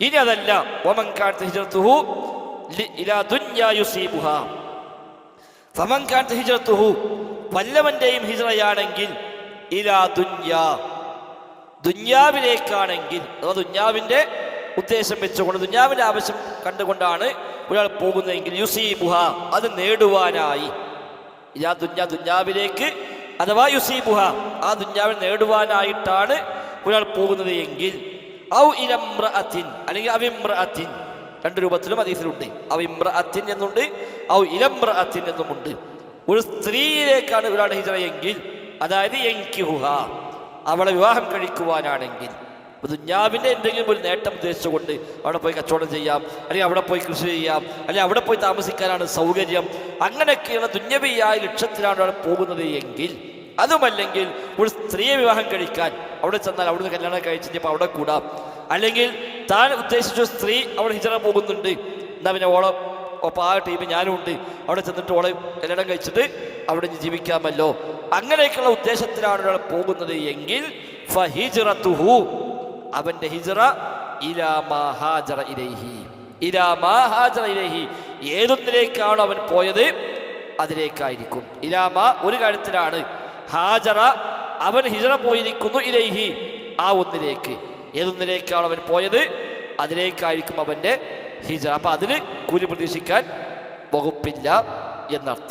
ഇനി അതല്ല. ലി- ഇലാ ഫമൻ ഹിജറയാണെങ്കിൽ ഇലാ ദുന്യാ. ദുന്യാവിലേക്കാണെങ്കിൽ അഥവാ ദുന്യാവിന്റെ ഉദ്ദേശം വെച്ചുകൊണ്ട് ദുന്യാവിന്റെ ആവശ്യം കണ്ടുകൊണ്ടാണ് ഒരാൾ പോകുന്നതെങ്കിൽ യുസീബുഹ അത് നേടുവാനായി. ഇലാ ദുന്യാ ദുന്യാവിലേക്ക് അഥവാ യുസീബുഹ ആ ദുന്യാവിനെ നേടുവാനായിട്ടാണ് ഒരാൾ പോകുന്നത് എങ്കിൽ ഔ ഇലമ്രഅത്തിൻ അല്ലെങ്കിൽ അവിമ്രഅത്തിൻ രണ്ട് രൂപത്തിലും അതീസിലുണ്ട് അവിമ്രഅത്തിൻ എന്നുണ്ട് ഔ ഇലമ്രഅത്തിൻ എന്നുമുണ്ട്. ഒരു സ്ത്രീയിലേക്കാണ് ഒരാൾ ഹിജറ എങ്കിൽ അതായത് എങ്കിഹുഹ അവളെ വിവാഹം കഴിക്കുവാനാണെങ്കിൽ ദുഞ്ഞാവിന്റെ എന്തെങ്കിലും ഒരു നേട്ടം ഉദ്ദേശിച്ചുകൊണ്ട് അവിടെ പോയി കച്ചവടം ചെയ്യാം അല്ലെങ്കിൽ അവിടെ പോയി കൃഷി ചെയ്യാം അല്ലെങ്കിൽ അവിടെ പോയി താമസിക്കാനാണ് സൗകര്യം. അങ്ങനെയൊക്കെയുള്ള ദുഞ്ഞവിയായ ലക്ഷ്യത്തിലാണ് അവിടെ പോകുന്നത് എങ്കിൽ അതുമല്ലെങ്കിൽ ഒരു സ്ത്രീയെ വിവാഹം കഴിക്കാൻ അവിടെ ചെന്നാൽ അവിടുന്ന് കല്യാണം കഴിച്ചിട്ട് അവിടെ കൂടാം. അല്ലെങ്കിൽ താൻ ഉദ്ദേശിച്ച സ്ത്രീ അവിടെ ഹിജറ പോകുന്നുണ്ട്. എന്നാ പിന്നെ ഓളം ഒപ്പം ആ ടീമിൽ ഞാനും ഉണ്ട്. അവിടെ ചെന്നിട്ട് ഓളെ കല്യാണം കഴിച്ചിട്ട് അവിടെ ജീവിക്കാമല്ലോ. അങ്ങനെയൊക്കെയുള്ള ഉദ്ദേശത്തിലാണ് ഒരാൾ പോകുന്നത് എങ്കിൽ അവന്റെ ഹിജറ ഇലാ മാ ഇലൈഹി. ഇലൈഹി. ഏതൊന്നിലേക്കാണോ അവൻ പോയത് അതിലേക്കായിരിക്കും. ഇലാമ ഒരു കാര്യത്തിലാണ്. ഹാജറ അവൻ ഹിജറ പോയിരിക്കുന്നു ഇലൈഹി. ആ ഒന്നിലേക്ക്. ഏതൊന്നിലേക്കാണ് അവൻ പോയത്? അതിലേക്കായിരിക്കും അവന്റെ ഹിജറ. അപ്പം അതിന് കൂലി പ്രതീക്ഷിക്കാൻ വകുപ്പില്ല എന്നർത്ഥം.